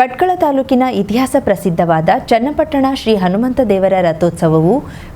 ಭಟ್ಕಳ ತಾಲೂಕಿನ ಇತಿಹಾಸ ಪ್ರಸಿದ್ಧವಾದ ಚನ್ನಪಟ್ಟಣ ಶ್ರೀ ಹನುಮಂತ ದೇವರ ರಥೋತ್ಸವವು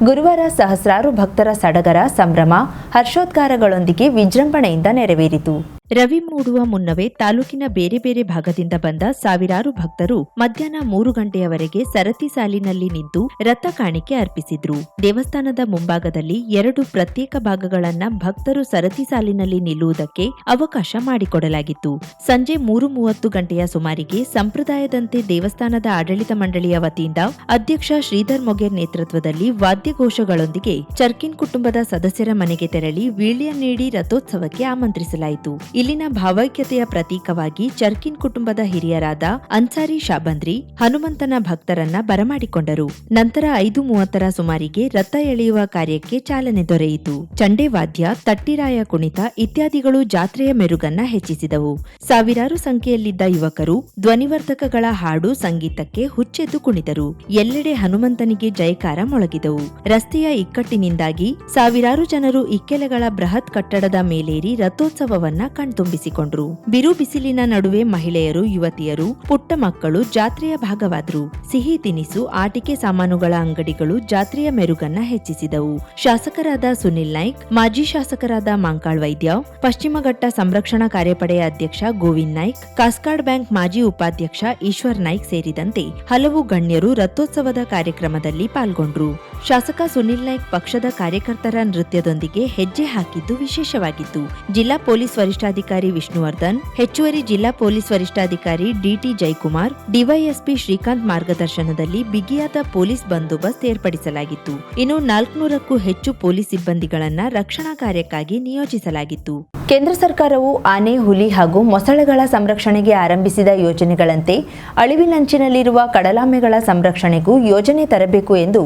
ಗುರುವಾರ ಸಹಸ್ರಾರು ಭಕ್ತರ ಸಡಗರ ಸಂಭ್ರಮ ಹರ್ಷೋದ್ಗಾರಗಳೊಂದಿಗೆ ವಿಜೃಂಭಣೆಯಿಂದ ನೆರವೇರಿತು. ರವಿ ಮೂಡುವ ಮುನ್ನವೇ ತಾಲೂಕಿನ ಬೇರೆ ಬೇರೆ ಭಾಗದಿಂದ ಬಂದ ಸಾವಿರಾರು ಭಕ್ತರು ಮಧ್ಯಾಹ್ನ ಮೂರು ಗಂಟೆಯವರೆಗೆ ಸರತಿ ಸಾಲಿನಲ್ಲಿ ನಿಂತು ರಥ ಕಾಣಿಕೆ ಅರ್ಪಿಸಿದ್ರು. ದೇವಸ್ಥಾನದ ಮುಂಭಾಗದಲ್ಲಿ ಎರಡು ಪ್ರತ್ಯೇಕ ಭಾಗಗಳನ್ನ ಭಕ್ತರು ಸರತಿ ಸಾಲಿನಲ್ಲಿ ನಿಲ್ಲುವುದಕ್ಕೆ ಅವಕಾಶ ಮಾಡಿಕೊಡಲಾಗಿತ್ತು. ಸಂಜೆ ಮೂರು ಮೂವತ್ತು ಗಂಟೆಯ ಸುಮಾರಿಗೆ ಸಂಪ್ರದಾಯದಂತೆ ದೇವಸ್ಥಾನದ ಆಡಳಿತ ಮಂಡಳಿಯ ವತಿಯಿಂದ ಅಧ್ಯಕ್ಷ ಶ್ರೀಧರ್ ಮೊಗೇರ್ ನೇತೃತ್ವದಲ್ಲಿ ವಾದ್ಯಘೋಷಗಳೊಂದಿಗೆ ಚರ್ಕಿನ್ ಕುಟುಂಬದ ಸದಸ್ಯರ ಮನೆಗೆ ತೆರಳಿ ವೀಳ್ಯ ನೀಡಿ ರಥೋತ್ಸವಕ್ಕೆ ಆಮಂತ್ರಿಸಲಾಯಿತು. ಇಲ್ಲಿನ ಭಾವೈಕ್ಯತೆಯ ಪ್ರತೀಕವಾಗಿ ಚರ್ಕಿನ್ ಕುಟುಂಬದ ಹಿರಿಯರಾದ ಅನ್ಸಾರಿ ಶಾಬಂದ್ರಿ, ಹನುಮಂತನ ಭಕ್ತರನ್ನ ಬರಮಾಡಿಕೊಂಡರು. ನಂತರ ಐದು ಮೂವತ್ತರ ಸುಮಾರಿಗೆ ರಥ ಎಳೆಯುವ ಕಾರ್ಯಕ್ಕೆ ಚಾಲನೆ ದೊರೆಯಿತು. ಚಂಡೆವಾದ್ಯ ತಟ್ಟಿರಾಯ ಕುಣಿತ ಇತ್ಯಾದಿಗಳು ಜಾತ್ರೆಯ ಮೆರುಗನ್ನ ಹೆಚ್ಚಿಸಿದವು. ಸಾವಿರಾರು ಸಂಖ್ಯೆಯಲ್ಲಿದ್ದ ಯುವಕರು ಧ್ವನಿವರ್ಧಕಗಳ ಹಾಡು ಸಂಗೀತಕ್ಕೆ ಹುಚ್ಚೆದ್ದು ಕುಣಿತರು ಎಲ್ಲೆಡೆ ಹನುಮಂತನಿಗೆ ಜಯಕಾರ ಮೊಳಗಿದವು. ರಸ್ತೆಯ ಇಕ್ಕಟ್ಟಿನಿಂದಾಗಿ ಸಾವಿರಾರು ಜನರು ಇಕ್ಕೆಲೆಗಳ ಬೃಹತ್ ಕಟ್ಟಡದ ಮೇಲೇರಿ ರಥೋತ್ಸವವನ್ನ ಕಣ್ತುಂಬಿಸಿಕೊಂಡ್ರು ಬಿರು ಬಿಸಿಲಿನ ನಡುವೆ ಮಹಿಳೆಯರು, ಯುವತಿಯರು, ಪುಟ್ಟ ಮಕ್ಕಳು ಜಾತ್ರೆಯ ಭಾಗವಾದ್ರು. ಸಿಹಿ ತಿನಿಸು, ಆಟಿಕೆ ಸಾಮಾನುಗಳ ಅಂಗಡಿಗಳು ಜಾತ್ರೆಯ ಮೆರುಗನ್ನ ಹೆಚ್ಚಿಸಿದವು. ಶಾಸಕರಾದ ಸುನಿಲ್ ನಾಯ್ಕ್, ಮಾಜಿ ಶಾಸಕರಾದ ಮಾಂಕಾಳ್ ವೈದ್ಯ, ಪಶ್ಚಿಮ ಘಟ್ಟ ಸಂರಕ್ಷಣಾ ಕಾರ್ಯಪಡೆಯ ಅಧ್ಯಕ್ಷ ಗೋವಿಂದ್ ನಾಯ್ಕ್, ಕಾಸ್ಕಾಡ್ ಬ್ಯಾಂಕ್ ಮಾಜಿ ಉಪಾಧ್ಯಕ್ಷ ಈಶ್ವರ್ ನಾಯ್ಕ್ ಸೇರಿದಂತೆ ಹಲವು ಗಣ್ಯರು ರಥೋತ್ಸವದ ಕಾರ್ಯಕ್ರಮದಲ್ಲಿ ಪಾಲ್ಗೊಂಡ್ರು. ಶಾಸಕ ಸುನಿಲ್ ನಾಯ್ಕ್ ಪಕ್ಷದ ಕಾರ್ಯಕರ್ತರ ನೃತ್ಯದೊಂದಿಗೆ ಹೆಜ್ಜೆ ಹಾಕಿದ್ದು ವಿಶೇಷವಾಗಿತ್ತು ಜಿಲ್ಲಾ ಪೊಲೀಸ್ ವರಿಷ್ಠಾಧಿಕಾರಿ ವಿಷ್ಣುವರ್ಧನ್, ಹೆಚ್ಚುವರಿ ಜಿಲ್ಲಾ ಪೊಲೀಸ್ ವರಿಷ್ಠಾಧಿಕಾರಿ ಡಿಟಿ ಜಯಕುಮಾರ್, ಡಿವೈಎಸ್ಪಿ ಶ್ರೀಕಾಂತ್ ಮಾರ್ಗದರ್ಶನದಲ್ಲಿ ಬಿಗಿಯಾದ ಪೊಲೀಸ್ ಬಂದೋಬಸ್ತ್ ಏರ್ಪಡಿಸಲಾಗಿತ್ತು. ಇನ್ನು ನಾಲ್ಕುನೂರಕ್ಕೂ ಹೆಚ್ಚು ಪೊಲೀಸ್ ಸಿಬ್ಬಂದಿಗಳನ್ನ ರಕ್ಷಣಾ ಕಾರ್ಯಕ್ಕಾಗಿ ನಿಯೋಜಿಸಲಾಗಿತ್ತು. ಕೇಂದ್ರ ಸರ್ಕಾರವು ಆನೆ, ಹುಲಿ ಹಾಗೂ ಮೊಸಳೆಗಳ ಸಂರಕ್ಷಣೆಗೆ ಆರಂಭಿಸಿದ ಯೋಜನೆಗಳಂತೆ ಅಳಿವಿನಂಚಿನಲ್ಲಿರುವ ಕಡಲಾಮೆಗಳ ಸಂರಕ್ಷಣೆಗೂ ಯೋಜನೆ ತರಬೇಕು ಎಂದು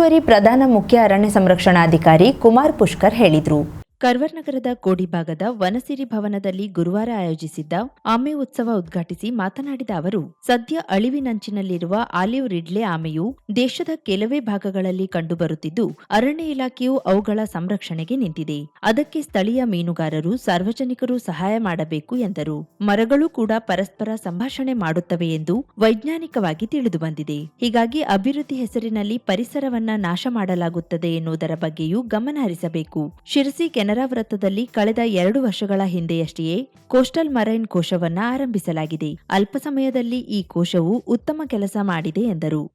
ಹೆಚ್ಚುವರಿ ಪ್ರಧಾನ ಮುಖ್ಯ ಅರಣ್ಯ ಸಂರಕ್ಷಣಾಧಿಕಾರಿ ಕುಮಾರ್ ಪುಷ್ಕರ್ ಹೇಳಿದರು. ಕರ್ವರ್ ನಗರದ ಕೋಡಿ ಭಾಗದ ವನಸಿರಿ ಭವನದಲ್ಲಿ ಗುರುವಾರ ಆಯೋಜಿಸಿದ್ದ ಆಮೆ ಉತ್ಸವ ಉದ್ಘಾಟಿಸಿ ಮಾತನಾಡಿದ ಅವರು, ಸದ್ಯ ಅಳಿವಿನಂಚಿನಲ್ಲಿರುವ ಆಲಿವ್ ರಿಡ್ಲೆ ಆಮೆಯು ದೇಶದ ಕೆಲವೇ ಭಾಗಗಳಲ್ಲಿ ಕಂಡುಬರುತ್ತಿದ್ದು, ಅರಣ್ಯ ಇಲಾಖೆಯು ಅವುಗಳ ಸಂರಕ್ಷಣೆಗೆ ನಿಂತಿದೆ. ಅದಕ್ಕೆ ಸ್ಥಳೀಯ ಮೀನುಗಾರರು, ಸಾರ್ವಜನಿಕರು ಸಹಾಯ ಮಾಡಬೇಕು ಎಂದರು. ಮರಗಳು ಕೂಡ ಪರಸ್ಪರ ಸಂಭಾಷಣೆ ಮಾಡುತ್ತವೆ ಎಂದು ವೈಜ್ಞಾನಿಕವಾಗಿ ತಿಳಿದುಬಂದಿದೆ. ಹೀಗಾಗಿ ಅಭಿವೃದ್ಧಿ ಹೆಸರಿನಲ್ಲಿ ಪರಿಸರವನ್ನ ನಾಶ ಮಾಡಲಾಗುತ್ತದೆ ಎನ್ನುವುದರ ಬಗ್ಗೆಯೂ ಗಮನಹರಿಸಬೇಕು ಶಿರಸಿ ಕೆನರಾ ವೃತ್ತದಲ್ಲಿ ಕಳೆದ ಎರಡು ವರ್ಷಗಳ ಹಿಂದೆಯಷ್ಟೆಯೇ ಕೋಸ್ಟಲ್ ಮರೈನ್ ಕೋಶವನ್ನ ಆರಂಭಿಸಲಾಗಿದೆ. ಅಲ್ಪ ಸಮಯದಲ್ಲಿ ಈ ಕೋಶವು ಉತ್ತಮ ಕೆಲಸ ಮಾಡಿದೆ ಎಂದರು.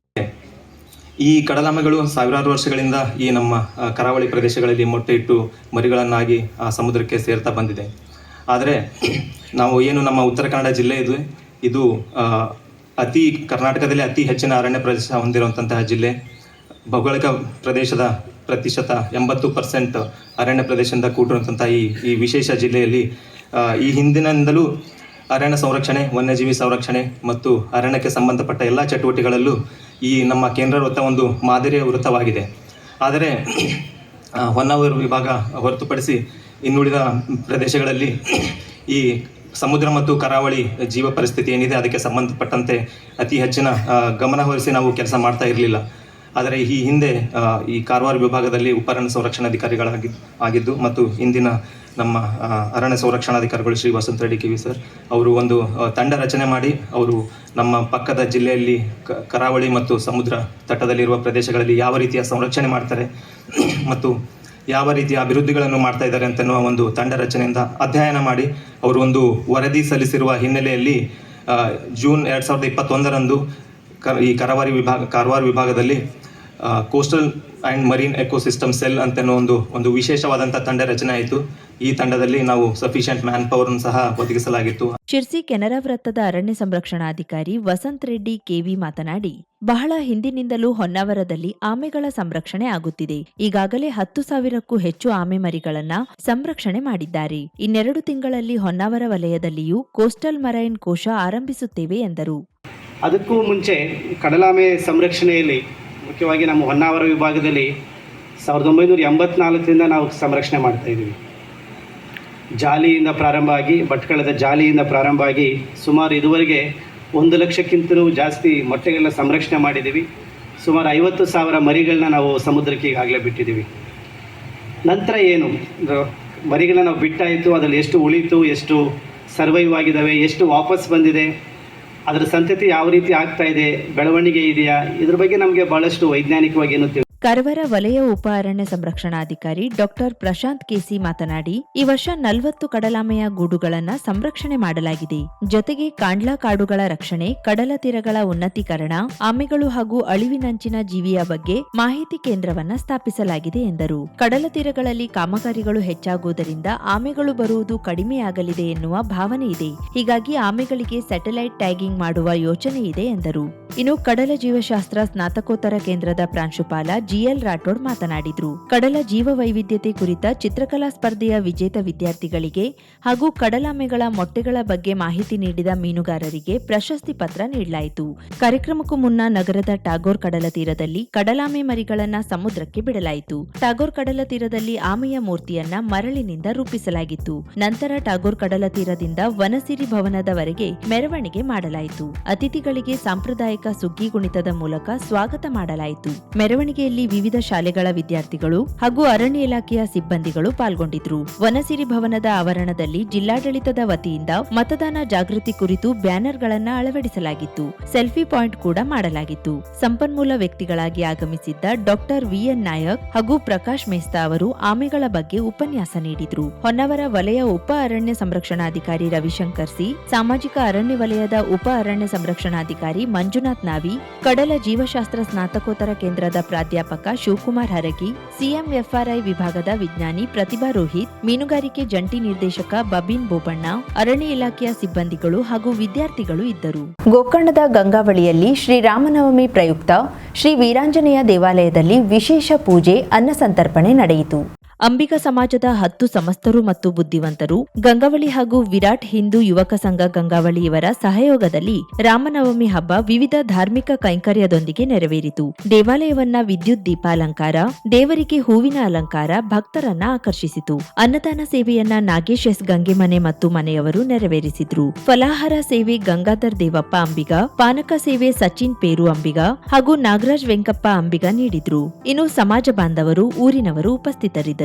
ಈ ಕಡಲಾಮೆಗಳು ಸಾವಿರಾರು ವರ್ಷಗಳಿಂದ ಈ ನಮ್ಮ ಕರಾವಳಿ ಪ್ರದೇಶಗಳಲ್ಲಿ ಮೊಟ್ಟೆ ಇಟ್ಟು ಮರಿಗಳನ್ನಾಗಿ, ಆ, ಸಮುದ್ರಕ್ಕೆ ಸೇರ್ತಾ ಬಂದಿದೆ. ಆದರೆ ನಾವು ಏನು ನಮ್ಮ ಉತ್ತರ ಕನ್ನಡ ಜಿಲ್ಲೆ ಇದು ಇದು ಅತಿ ಕರ್ನಾಟಕದಲ್ಲಿ ಅತಿ ಹೆಚ್ಚಿನ ಅರಣ್ಯ ಪ್ರದೇಶ ಹೊಂದಿರುವಂತಹ ಜಿಲ್ಲೆ, ಭೌಗೋಳಿಕ ಪ್ರದೇಶದ ಪ್ರತಿಶತ ಎಂಬತ್ತು ಪರ್ಸೆಂಟ್ ಅರಣ್ಯ ಪ್ರದೇಶದಿಂದ ಕೂಡಿರುವಂಥ ಈ ಈ ವಿಶೇಷ ಜಿಲ್ಲೆಯಲ್ಲಿ ಈ ಹಿಂದಿನಿಂದಲೂ ಅರಣ್ಯ ಸಂರಕ್ಷಣೆ, ವನ್ಯಜೀವಿ ಸಂರಕ್ಷಣೆ ಮತ್ತು ಅರಣ್ಯಕ್ಕೆ ಸಂಬಂಧಪಟ್ಟ ಎಲ್ಲ ಚಟುವಟಿಕೆಗಳಲ್ಲೂ ಈ ನಮ್ಮ ಕೇಂದ್ರ ವೃತ್ತ ಒಂದು ಮಾದರಿಯ ವೃತ್ತವಾಗಿದೆ. ಆದರೆ ಹೊನ್ನಾವರ ವಿಭಾಗ ಹೊರತುಪಡಿಸಿ ಇನ್ನುಳಿದ ಪ್ರದೇಶಗಳಲ್ಲಿ ಈ ಸಮುದ್ರ ಮತ್ತು ಕರಾವಳಿ ಜೀವ ಪರಿಸ್ಥಿತಿ ಏನಿದೆ, ಅದಕ್ಕೆ ಸಂಬಂಧಪಟ್ಟಂತೆ ಅತಿ ಹೆಚ್ಚಿನ ಗಮನಹರಿಸಿ ಗಮನ ಹರಿಸಿ ನಾವು ಕೆಲಸ ಮಾಡ್ತಾ ಇರಲಿಲ್ಲ. ಆದರೆ ಈ ಹಿಂದೆ ಈ ಕಾರವಾರ ವಿಭಾಗದಲ್ಲಿ ಉಪರಣ ಸಂರಕ್ಷಣಾಧಿಕಾರಿಗಳಾಗಿ ಆಗಿದ್ದು ಮತ್ತು ಇಂದಿನ ನಮ್ಮ ಅರಣ್ಯ ಸಂರಕ್ಷಣಾಧಿಕಾರಿಗಳು ಶ್ರೀ ವಸಂತ ರೆಡ್ಡಿ ಕಿವಿ ಸರ್ ಅವರು ಒಂದು ತಂಡ ರಚನೆ ಮಾಡಿ ಅವರು ನಮ್ಮ ಪಕ್ಕದ ಜಿಲ್ಲೆಯಲ್ಲಿ ಕರಾವಳಿ ಮತ್ತು ಸಮುದ್ರ ತಟದಲ್ಲಿರುವ ಪ್ರದೇಶಗಳಲ್ಲಿ ಯಾವ ರೀತಿಯ ಸಂರಕ್ಷಣೆ ಮಾಡ್ತಾರೆ ಮತ್ತು ಯಾವ ರೀತಿಯ ಅಭಿವೃದ್ಧಿಗಳನ್ನು ಮಾಡ್ತಾ ಇದ್ದಾರೆ ಅಂತ ಅನ್ನುವ ಒಂದು ತಂಡ ರಚನೆಯಿಂದ ಅಧ್ಯಯನ ಮಾಡಿ ಅವರು ಒಂದು ವರದಿ ಸಲ್ಲಿಸಿರುವ ಹಿನ್ನೆಲೆಯಲ್ಲಿ ಜೂನ್ ಎರಡು ಸಾವಿರದ ಇಪ್ಪತ್ತೊಂದರಂದು ಈ ಕರಾವಳಿ ವಿಭಾಗ ಕಾರವಾರ ವಿಭಾಗದಲ್ಲಿ coastal and marine ecosystem cell ಅಂತನೋ ಅನ್ನೋ ಒಂದು ಒಂದು ವಿಶೇಷವಾದಂಥ ತಂಡ ರಚನೆ ಆಯಿತು. ಈ ತಂಡದಲ್ಲಿ ನಾವು ಸಫಿಷಿಯಂಟ್ ಮ್ಯಾನ್ ಪವರ್ ಸಹ ಒದಗಿಸಲಾಗಿತ್ತು. ಶಿರ್ಸಿ ಕೆನರಾ ವೃತ್ತದ ಅರಣ್ಯ ಸಂರಕ್ಷಣಾಧಿಕಾರಿ ವಸಂತ್ ರೆಡ್ಡಿ ಕೆವಿ ಮಾತನಾಡಿ ಬಹಳ ಹಿಂದಿನಿಂದಲೂ ಹೊನ್ನಾವರದಲ್ಲಿ ಆಮೆಗಳ ಸಂರಕ್ಷಣೆ ಆಗುತ್ತಿದೆ. ಈಗಾಗಲೇ ಹತ್ತು ಸಾವಿರಕ್ಕೂ ಹೆಚ್ಚು ಆಮೆ ಮರಿಗಳನ್ನ ಸಂರಕ್ಷಣೆ ಮಾಡಿದ್ದಾರೆ. ಇನ್ನೆರಡು ತಿಂಗಳಲ್ಲಿ ಹೊನ್ನಾವರ ವಲಯದಲ್ಲಿಯೂ ಕೋಸ್ಟಲ್ ಮರೈನ್ ಕೋಶ ಆರಂಭಿಸುತ್ತೇವೆ ಎಂದರು. ಅದಕ್ಕೂ ಮುಂಚೆ ಕಡಲಾಮೆ ಸಂರಕ್ಷಣೆಯಲ್ಲಿ ಮುಖ್ಯವಾಗಿ ನಮ್ಮ ಹೊನ್ನಾವರ ವಿಭಾಗದಲ್ಲಿ ಸಾವಿರದ ಒಂಬೈನೂರ ಎಂಬತ್ನಾಲ್ಕರಿಂದ ನಾವು ಸಂರಕ್ಷಣೆ ಮಾಡ್ತಾ ಇದ್ದೀವಿ. ಜಾಲಿಯಿಂದ ಪ್ರಾರಂಭ ಆಗಿ, ಭಟ್ಕಳದ ಜಾಲಿಯಿಂದ ಪ್ರಾರಂಭ ಆಗಿ ಸುಮಾರು ಇದುವರೆಗೆ ಒಂದು ಲಕ್ಷಕ್ಕಿಂತಲೂ ಜಾಸ್ತಿ ಮೊಟ್ಟೆಗಳನ್ನ ಸಂರಕ್ಷಣೆ ಮಾಡಿದ್ದೀವಿ. ಸುಮಾರು ಐವತ್ತು ಸಾವಿರ ಮರಿಗಳನ್ನ ನಾವು ಸಮುದ್ರಕ್ಕೆ ಈಗಾಗಲೇ ಬಿಟ್ಟಿದ್ದೀವಿ. ನಂತರ ಏನು? ಮರಿಗಳನ್ನ ನಾವು ಬಿಟ್ಟಾಯಿತು, ಅದರಲ್ಲಿ ಎಷ್ಟು ಉಳಿತು, ಎಷ್ಟು ಸರ್ವೈವ್ ಆಗಿದ್ದಾವೆ ಎಷ್ಟು ವಾಪಸ್ ಬಂದಿದೆ ಅದರ ಸಂತತಿ ಯಾವ ರೀತಿ ಆಗ್ತಾ ಇದೆ ಬೆಳವಣಿಗೆ ಇದೆಯಾ ಇದ್ರ ಬಗ್ಗೆ ನಮಗೆ ಬಹಳಷ್ಟು ವೈಜ್ಞಾನಿಕವಾಗಿ ಏನು ಕಾರವಾರ ವಲಯ ಉಪ ಅರಣ್ಯ ಸಂರಕ್ಷಣಾಧಿಕಾರಿ ಡಾಕ್ಟರ್ ಪ್ರಶಾಂತ್ ಕೆಸಿ ಮಾತನಾಡಿ, ಈ ವರ್ಷ ನಲವತ್ತು ಕಡಲಾಮೆಯ ಗೂಡುಗಳನ್ನ ಸಂರಕ್ಷಣೆ ಮಾಡಲಾಗಿದೆ. ಜೊತೆಗೆ ಕಾಂಡ್ಲಾ ಕಾಡುಗಳ ರಕ್ಷಣೆ, ಕಡಲ ತೀರಗಳ ಉನ್ನತೀಕರಣ, ಆಮೆಗಳು ಹಾಗೂ ಅಳಿವಿನಂಚಿನ ಜೀವಿಯ ಬಗ್ಗೆ ಮಾಹಿತಿ ಕೇಂದ್ರವನ್ನ ಸ್ಥಾಪಿಸಲಾಗಿದೆ ಎಂದರು. ಕಡಲ ತೀರಗಳಲ್ಲಿ ಕಾಮಗಾರಿಗಳು ಹೆಚ್ಚಾಗುವುದರಿಂದ ಆಮೆಗಳು ಬರುವುದು ಕಡಿಮೆಯಾಗಲಿದೆ ಎನ್ನುವ ಭಾವನೆ ಇದೆ. ಹೀಗಾಗಿ ಆಮೆಗಳಿಗೆ ಸ್ಯಾಟಲೈಟ್ ಟ್ಯಾಗಿಂಗ್ ಮಾಡುವ ಯೋಚನೆ ಇದೆ ಎಂದರು. ಇನ್ನು ಕಡಲ ಜೀವಶಾಸ್ತ್ರ ಸ್ನಾತಕೋತ್ತರ ಕೇಂದ್ರದ ಪ್ರಾಂಶುಪಾಲ ಜಿಎಲ್ ರಾಠೋಡ್ ಮಾತನಾಡಿದ್ರು. ಕಡಲ ಜೀವ ವೈವಿಧ್ಯತೆ ಕುರಿತ ಚಿತ್ರಕಲಾ ಸ್ಪರ್ಧೆಯ ವಿಜೇತ ವಿದ್ಯಾರ್ಥಿಗಳಿಗೆ ಹಾಗೂ ಕಡಲಾಮೆಗಳ ಮೊಟ್ಟೆಗಳ ಬಗ್ಗೆ ಮಾಹಿತಿ ನೀಡಿದ ಮೀನುಗಾರರಿಗೆ ಪ್ರಶಸ್ತಿ ಪತ್ರ ನೀಡಲಾಯಿತು. ಕಾರ್ಯಕ್ರಮಕ್ಕೂ ಮುನ್ನ ನಗರದ ಟಾಗೋರ್ ಕಡಲ ತೀರದಲ್ಲಿ ಕಡಲಾಮೆ ಮರಿಗಳನ್ನ ಸಮುದ್ರಕ್ಕೆ ಬಿಡಲಾಯಿತು. ಟಾಗೋರ್ ಕಡಲ ತೀರದಲ್ಲಿ ಆಮೆಯ ಮೂರ್ತಿಯನ್ನ ಮರಳಿನಿಂದ ರೂಪಿಸಲಾಗಿತ್ತು. ನಂತರ ಟಾಗೋರ್ ಕಡಲ ತೀರದಿಂದ ವನಸಿರಿ ಭವನದವರೆಗೆ ಮೆರವಣಿಗೆ ಮಾಡಲಾಯಿತು. ಅತಿಥಿಗಳಿಗೆ ಸಾಂಪ್ರದಾಯಿಕ ಸುಗ್ಗಿ ಕುಣಿತದ ಮೂಲಕ ಸ್ವಾಗತ ಮಾಡಲಾಯಿತು. ಮೆರವಣಿಗೆಯಲ್ಲಿ ವಿವಿಧ ಶಾಲೆಗಳ ವಿದ್ಯಾರ್ಥಿಗಳು ಹಾಗೂ ಅರಣ್ಯ ಇಲಾಖೆಯ ಸಿಬ್ಬಂದಿಗಳು ಪಾಲ್ಗೊಂಡಿದ್ರು. ವನಸಿರಿ ಭವನದ ಆವರಣದಲ್ಲಿ ಜಿಲ್ಲಾಡಳಿತದ ವತಿಯಿಂದ ಮತದಾನ ಜಾಗೃತಿ ಕುರಿತು ಬ್ಯಾನರ್ಗಳನ್ನ ಅಳವಡಿಸಲಾಗಿತ್ತು. ಸೆಲ್ಫಿ ಪಾಯಿಂಟ್ ಕೂಡ ಮಾಡಲಾಗಿತ್ತು. ಸಂಪನ್ಮೂಲ ವ್ಯಕ್ತಿಗಳಾಗಿ ಆಗಮಿಸಿದ್ದ ಡಾಕ್ಟರ್ ವಿಎನ್ ನಾಯಕ್ ಹಾಗೂ ಪ್ರಕಾಶ್ ಮೆಸ್ತಾ ಅವರು ಆಮೆಗಳ ಬಗ್ಗೆ ಉಪನ್ಯಾಸ ನೀಡಿದ್ರು. ಹೊನ್ನವರ ವಲಯ ಉಪ ಅರಣ್ಯ ಸಂರಕ್ಷಣಾಧಿಕಾರಿ ರವಿಶಂಕರ್ ಸಿ, ಸಾಮಾಜಿಕ ಅರಣ್ಯ ವಲಯದ ಉಪ ಅರಣ್ಯ ಸಂರಕ್ಷಣಾಧಿಕಾರಿ ಮಂಜುನಾಥ್ ನಾವಿ, ಕಡಲ ಜೀವಶಾಸ್ತ್ರ ಸ್ನಾತಕೋತ್ತರ ಕೇಂದ್ರದ ಪ್ರಾಧ್ಯಾಪಕ ಶಿವಕುಮಾರ್ ಹರಗಿ ಸಿಎಂಎಫ್ಆರ್ಐ ವಿಭಾಗದ ವಿಜ್ಞಾನಿ ಪ್ರತಿಭಾ ರೋಹಿತ್, ಮೀನುಗಾರಿಕೆ ಜಂಟಿ ನಿರ್ದೇಶಕ ಬಬಿನ್ ಬೋಬಣ್ಣ ಅರಣ್ಯ ಇಲಾಖೆಯ ಸಿಬ್ಬಂದಿಗಳು ಹಾಗೂ ವಿದ್ಯಾರ್ಥಿಗಳು ಇದ್ದರು. ಗೋಕರ್ಣದ ಗಂಗಾವಳಿಯಲ್ಲಿ ಶ್ರೀರಾಮನವಮಿ ಪ್ರಯುಕ್ತ ಶ್ರೀ ವೀರಾಂಜನೇಯ ದೇವಾಲಯದಲ್ಲಿ ವಿಶೇಷ ಪೂಜೆ ಅನ್ನಸಂತರ್ಪಣೆ ನಡೆಯಿತು. ಅಂಬಿಗ ಸಮಾಜದ ಹತ್ತು ಸಮಸ್ತರು ಮತ್ತು ಬುದ್ಧಿವಂತರು, ಗಂಗಾವಳಿ ಹಾಗೂ ವಿರಾಟ್ ಹಿಂದೂ ಯುವಕ ಸಂಘ ಗಂಗಾವಳಿ ಇವರ ಸಹಯೋಗದಲ್ಲಿ ರಾಮನವಮಿ ಹಬ್ಬ ವಿವಿಧ ಧಾರ್ಮಿಕ ಕೈಂಕರ್ಯದೊಂದಿಗೆ ನೆರವೇರಿತು. ದೇವಾಲಯವನ್ನ ವಿದ್ಯುತ್ ದೀಪಾಲಂಕಾರ, ದೇವರಿಗೆ ಹೂವಿನ ಅಲಂಕಾರ ಭಕ್ತರನ್ನ ಆಕರ್ಷಿಸಿತು. ಅನ್ನದಾನ ಸೇವೆಯನ್ನ ನಾಗೇಶ್ ಎಸ್ ಗಂಗೆಮನೆ ಮತ್ತು ಮನೆಯವರು ನೆರವೇರಿಸಿದ್ರು. ಫಲಾಹಾರ ಸೇವೆ ಗಂಗಾಧರ್ ದೇವಪ್ಪ ಅಂಬಿಗ, ಪಾನಕ ಸೇವೆ ಸಚಿನ್ ಪೇರು ಅಂಬಿಗ ಹಾಗೂ ನಾಗರಾಜ್ ವೆಂಕಪ್ಪ ಅಂಬಿಗ ನೀಡಿದ್ರು. ಇನ್ನು ಸಮಾಜ ಬಾಂಧವರು, ಊರಿನವರು ಉಪಸ್ಥಿತರಿದ್ದರು.